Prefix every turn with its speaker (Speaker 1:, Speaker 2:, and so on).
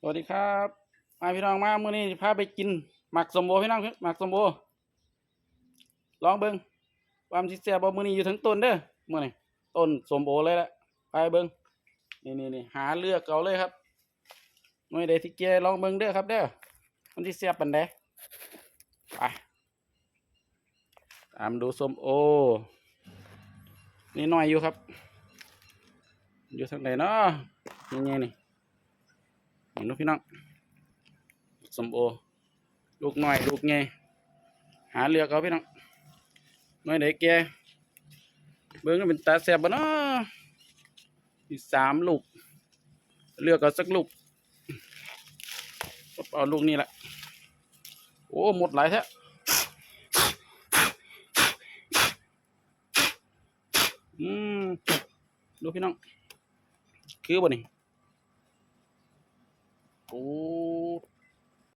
Speaker 1: สวัสดีครับมาพี่น้องมาเมื้อนี้พาไปกินหมักสมโบพี่น้องหมักสมโบลองเบิ่งความสิแซ่บบ่มื้อนี้อยู่ทั้งต้นเด้อเมื้อนี้ต้นสมโบเลยแหละไปเบิงนี่นี่นี่หาเลือกเอาเลยครับหน่วยใดที่แกลองเบิ่งเด้อครับเด้อมันสิแซ่บปานใดไปตามดูสมโอ นี่หน้อยอยู่ครับ อยู่ทางไหนเนาะนี่ไง นี่นลูกพี่น้องสมโอ ลูกน้อย ลูกไงหาเลือกเอาพี่น้องน้อยไหนแกเบิ้งเป็นตาแสบบ่เนาะมีสามลูก เลือกเอาสักลูกเอาลูกนี้แหละโอ้หมดหลายแท้อืมดูพี่น้อง คือบ่นี่